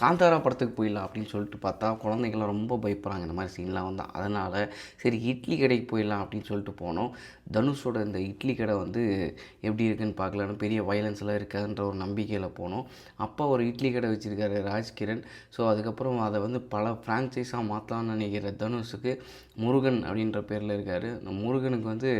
காந்தாரா படத்துக்கு போயிடலாம் அப்படின்னு சொல்லிட்டு பார்த்தா குழந்தைங்களாம் ரொம்ப பயப்படுறாங்க இந்த மாதிரி சீன்லாம் வந்தால் அதனால் சரி இட்லி கடைக்கு போயிடலாம் அப்படின்னு சொல்லிட்டு போனோம். தனுஷோட இந்த இட்லி கடை வந்து எப்படி இருக்குன்னு பார்க்கலான்னு பெரிய வயலன்ஸ்லாம் இருக்காதுன்ற ஒரு நம்பிக்கையில் போனோம். அப்பா ஒரு இட்லி கடை வச்சுருக்காரு ராஜ்கிரண். ஸோ அதுக்கப்புறம் அதை வந்து பல ஃப்ரான்ச்சைஸாக மாற்றலாம்னு நினைக்கிற தனுஷுக்கு முருகன் அப்படின்ற பேரில் இருக்கார். இந்த முருகனுக்கு வந்து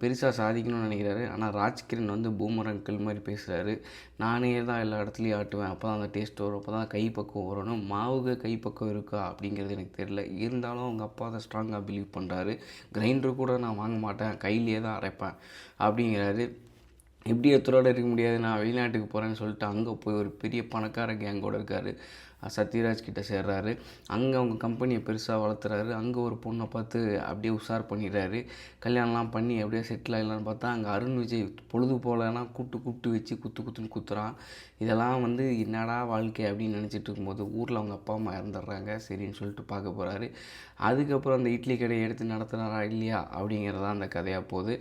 பெருசாக சாதிக்கணும்னு நினைக்கிறாரு. ஆனால் ராஜ்கிரண் வந்து பூமரங்கள் மாதிரி பேசுகிறாரு நானே தான் எல்லா இடத்துலையும் ஆட்டுவேன். அப்போ தான் அந்த டேஸ்ட் வரும். அப்போ தான் கைப்பக்குவம் வரணும் மாவுக்கு கைப்பக்குவம் இருக்கா அப்படிங்கிறது எனக்கு தெரியல. இருந்தாலும் அவங்க அப்பா அதை ஸ்ட்ராங்காக பிலீவ் பண்ணுறாரு கிரைண்டர் கூட நான் வாங்க மாட்டேன் கையிலே தான் அரைப்பேன் அப்படிங்கிறாரு. எப்படி எத்தரோட இருக்க முடியாது நான் வெளிநாட்டுக்கு போகிறேன்னு சொல்லிட்டு அங்கே போய் ஒரு பெரிய பணக்கார கேங்கோட இருக்கார். சத்யராஜ் கிட்ட சேர்றாரு. அங்கே அவங்க கம்பெனியை பெருசாக வளர்த்துறாரு. அங்கே ஒரு பொண்ணை பார்த்து அப்படியே உஷார் பண்ணிடுறாரு. கல்யாணம்லாம் பண்ணி அப்படியே செட்டில் ஆகலான்னு பார்த்தா அங்கே அருண் விஜய் பொழுது போலன்னா கூட்டு கூப்பிட்டு வச்சு குத்து குத்துன்னு குத்துறான். இதெல்லாம் வந்து என்னடா வாழ்க்கை அப்படின்னு நினச்சிட்டு இருக்கும்போது ஊரில் அவங்க அப்பா அம்மா இறந்துடுறாங்க. சரின்னு சொல்லிட்டு பார்க்க போகிறாரு அதுக்கப்புறம் அந்த இட்லி கடையை எடுத்து நடத்துனாரா இல்லையா அப்படிங்கிறதான் அந்த கதையாக போகுது.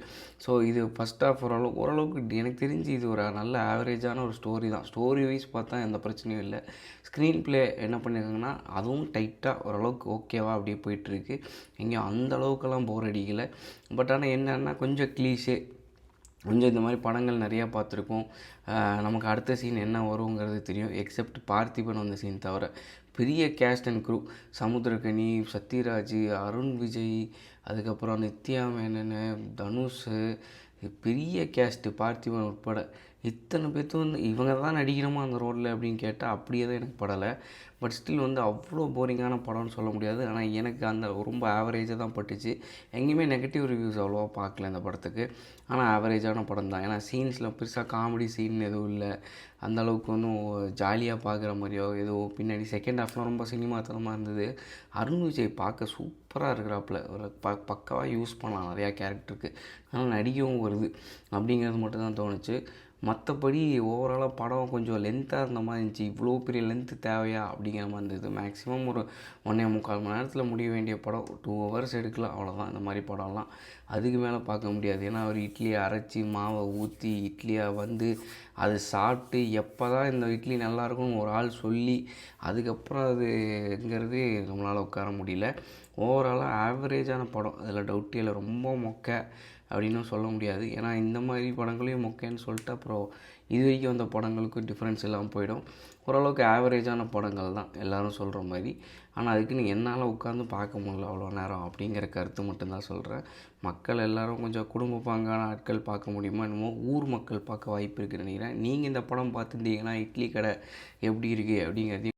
ஸோ இது ஃபஸ்ட் ஆஃப் ஓரளவு ஓரளவுக்கு எனக்கு தெரிஞ்சு இது ஒரு நல்ல ஆவரேஜான ஒரு ஸ்டோரி தான். ஸ்டோரி வைஸ் பார்த்தா எந்த பிரச்சனையும் இல்லை. ஸ்க்ரீன் ப்ளே என்ன பண்ணியிருக்காங்கன்னா அதுவும் டைட்டாக ஓரளவுக்கு ஓகேவா அப்படியே போயிட்டுருக்கு. எங்கேயும் அந்த அளவுக்கெல்லாம் போர் அடிக்கலை. பட் ஆனால் என்னன்னா கொஞ்சம் க்ளீஷே கொஞ்சம் இந்த மாதிரி படங்கள் நிறையா பார்த்துருக்கோம் நமக்கு அடுத்த சீன் என்ன வருங்கிறது தெரியும். எக்ஸப்ட் பார்த்திபன் வந்த சீன் தவிர. பெரிய cast and crew Samuthirakani Sathyaraj Arun Vijay அதுக்கப்புறம் நித்யா மேனன் தனுஷ் பெரிய கேஸ்ட்டு பார்த்திபன் உட்பட இத்தனை பேர்த்தும் வந்து இவங்க தான் நடிக்கிறோமா அந்த ரோலில் அப்படின்னு கேட்டால் அப்படியே தான் எனக்கு படலை. பட் ஸ்டில் வந்து அவ்வளோ போரிங்கான படம்னு சொல்ல முடியாது. ஆனால் எனக்கு அந்த ரொம்ப ஆவரேஜாக தான் பட்டுச்சு. எங்கேயுமே நெகட்டிவ் ரிவ்யூஸ் அவ்வளோவா பார்க்கல அந்த படத்துக்கு. ஆனால் ஆவரேஜான படம் தான். ஏன்னா சீன்ஸில் பெருசாக காமெடி சீன் எதுவும் இல்லை. அந்த அளவுக்கு ஒன்றும் ஜாலியாக பார்க்குற மாதிரியோ ஏதோ பின்னாடி செகண்ட் ஹாஃப்லாம் ரொம்ப சினிமாத்தனமாக இருந்தது. அருண் விஜய் பார்க்க சூப்பராக இருக்கிறாப்புல. ஒரு ப பக்காவாக யூஸ் பண்ணலாம் நிறையா கேரக்டருக்கு ஆனால் நடிக்கவும் வருது. அப்படிங்கிறது மட்டும் தான் தோணுச்சு. மற்றபடி ஓவராலாக படம் கொஞ்சம் லென்த்தாக இருந்த மாதிரி இருந்துச்சு. இவ்வளோ பெரிய லென்த்து தேவையா? அப்படிங்கிற மாதிரி இருந்தது. மேக்ஸிமம் ஒரு ஒன்றே முக்கால் மணி நேரத்தில் முடிய வேண்டிய படம். டூ ஹவர்ஸ் எடுக்கலாம். அவ்வளோதான் இந்த மாதிரி படம்லாம் அதுக்கு மேலே பார்க்க முடியாது. ஏன்னா அவர் இட்லியை அரைச்சி மாவை ஊற்றி இட்லியாக வந்து அது சாப்பிட்டு எப்போ தான் இந்த இட்லி நல்லாயிருக்கும்னு ஒரு ஆள் சொல்லி அதுக்கப்புறம் அதுங்கிறது நம்மளால் உட்கார முடியல. ஓவராலாக ஆவரேஜான படம். அதில் டவுட்டே இல்லை. ரொம்ப மொக்கை. அப்படின்னும் சொல்ல முடியாது. ஏன்னா இந்த மாதிரி படங்களையும் மொக்கைன்னு சொல்லிட்டு அப்புறம் இது வரைக்கும் வந்த படங்களுக்கும் டிஃப்ரென்ஸ் இல்லாமல் போயிடும். ஓரளவுக்கு ஆவரேஜான படங்கள் தான் எல்லோரும் சொல்கிற மாதிரி. ஆனால் அதுக்குன்னு என்னால் உட்காந்து பார்க்க முடியல அவ்வளோ நேரம் அப்படிங்கிற கருத்து மட்டும்தான் சொல்கிறேன் மக்கள் எல்லோரும் கொஞ்சம் குடும்ப பாங்கான ஆட்கள் பார்க்க முடியுமா என்னமோ ஊர் மக்கள் பார்க்க வாய்ப்பு இருக்குன்னு நினைக்கிறேன். நீங்கள் இந்த படம் பார்த்துருந்தீங்கன்னா இட்லி கடை எப்படி இருக்குது அப்படிங்கிறதையும்